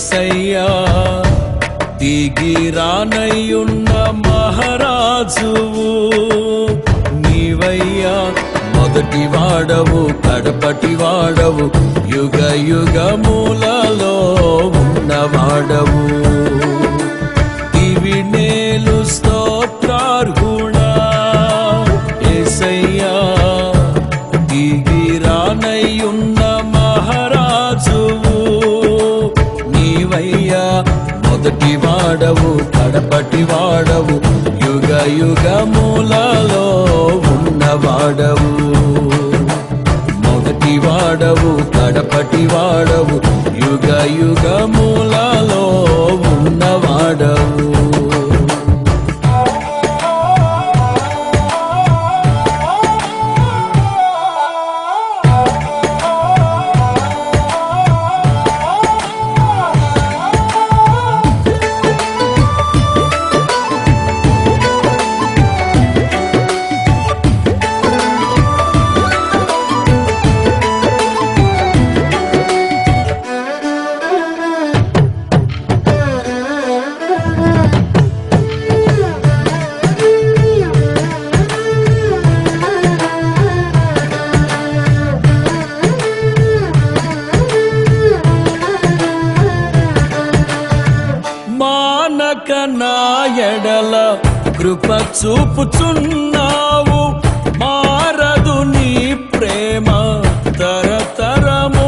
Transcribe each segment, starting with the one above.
ఏసయ్యా దిగిరానయ్యున్న మహారాజువు నీవయ్యా మొదటి వాడవు కడపటి వాడవు యుగ యుగములలో ఉన్నవాడవు. వాడవు యుగ యుగ మూలలో ఉన్నవాడవు. మానక నా ఎడల కృప చూపుచున్నావు. మారదు నీ ప్రేమ తరతరములకు.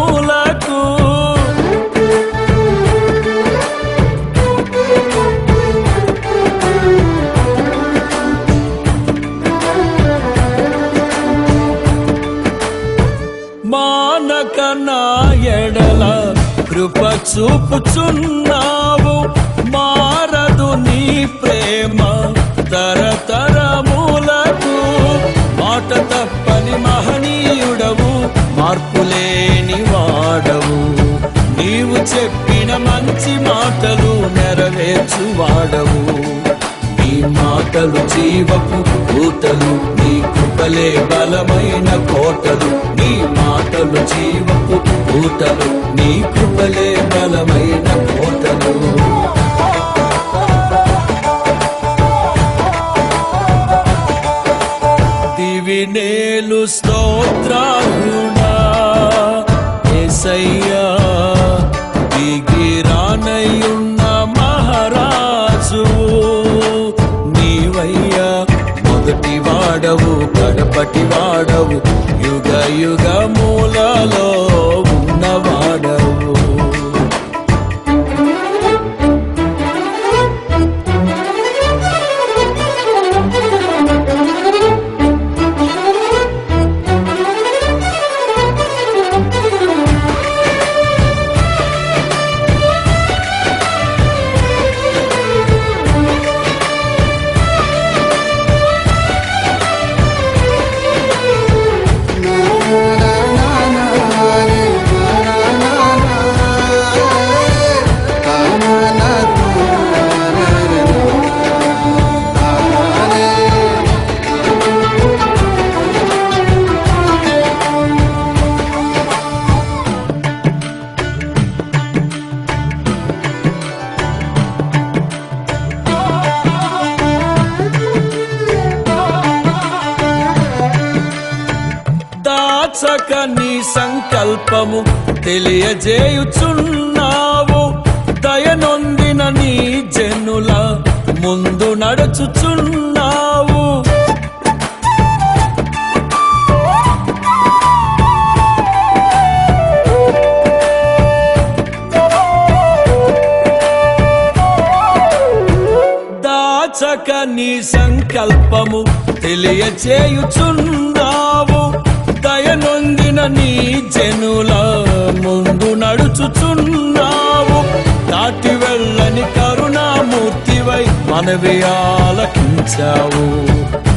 మానక నా ఎడల కృప చూపుచున్నావు. మా ప్రేమ తరతరములకు మాట తప్పని మహనీయుడవు మార్పులేని వాడవు. నీవు చెప్పిన మంచి మాటలు నెరవేర్చువాడవు నీ మాటలు జీవపు కూతలు నీ కృపలే బలమైన కోటలు. నీ మాటలు జీవపు కూతలు నీ కృపలే బలమైన కోటలు. వినేలు స్తోత్రాలుడా ఏసయ్యా దిగి మహారాజు నీవయ్యా మొదటి వాడవు కడపటి వాడవు యుగ యుగ దాచక నీ సంకల్పము తెలియజేయుచున్నావు. దయనొందిన నీ జనుల ముందు నడుచుచున్నావు. దాచక నీ సంకల్పము తెలియచేయుచున్నావు దయనొందిన నీ జనుల ముందు నడుచుచున్నావు. దాటి వెళ్ళని కరుణామూర్తివై మనవి ఆలకించావు.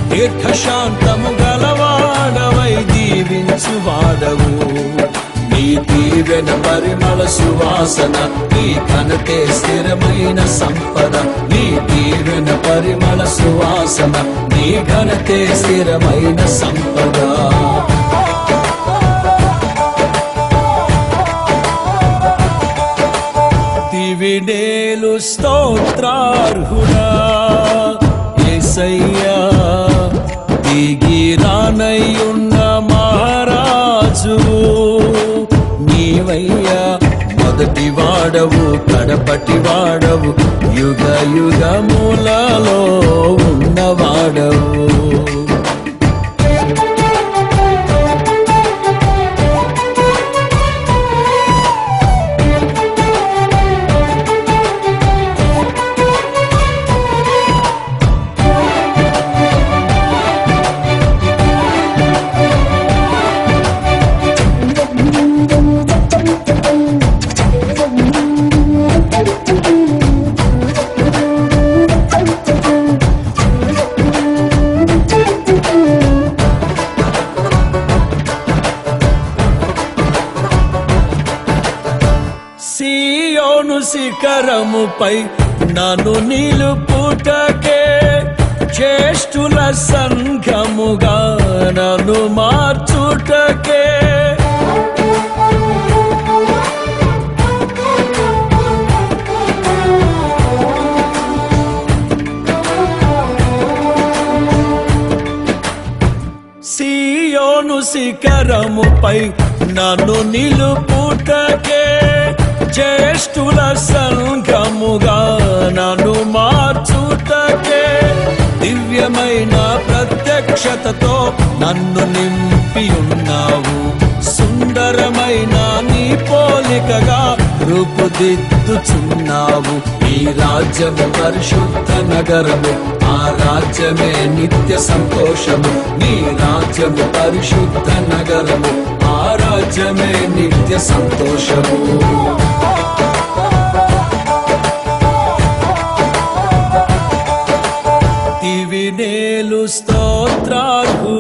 దీర్ఘశాంతము గలవాడవై దీవించువాడవు నీ దీవెన పరిమళ సువాసన నీ కనతే స్థిరమైన సంపద. నీ దీవెన పరిమళ సువాసన నీ ఘనతే స్థిరమైన సంపద. విడేలు స్తోత్రార్హుడా. ఏసయ్యా దిగి రానయ్యున్న మహారాజు నీవయ్యా మొదటి వాడవు కడపటి వాడవు యుగ యుగములలో సియోను శిఖరముపై నన్ను నిలుపుటకే జ్యేష్ఠుల సంఘముగా నన్ను మార్చుటకే. సియోను శిఖరముపై నన్ను నిలుపుటకే జ్యేష్ఠుల సంఘముగా నన్ను మార్చుటకే దివ్యమైన ప్రత్యక్షతతో నన్ను నింపి ఉన్నావు సుందరమైన నీ పోలికగా రూపుదిద్దుచున్నావు. ఈ రాజ్యము పరిశుద్ధ నగరము ఆ రాజ్యమే నిత్య సంతోషము. నీ రాజ్యము పరిశుద్ధ నగరము ఆ సత్యమే నిత్య సంతోషము. తివి నేలు స్తోత్రాలు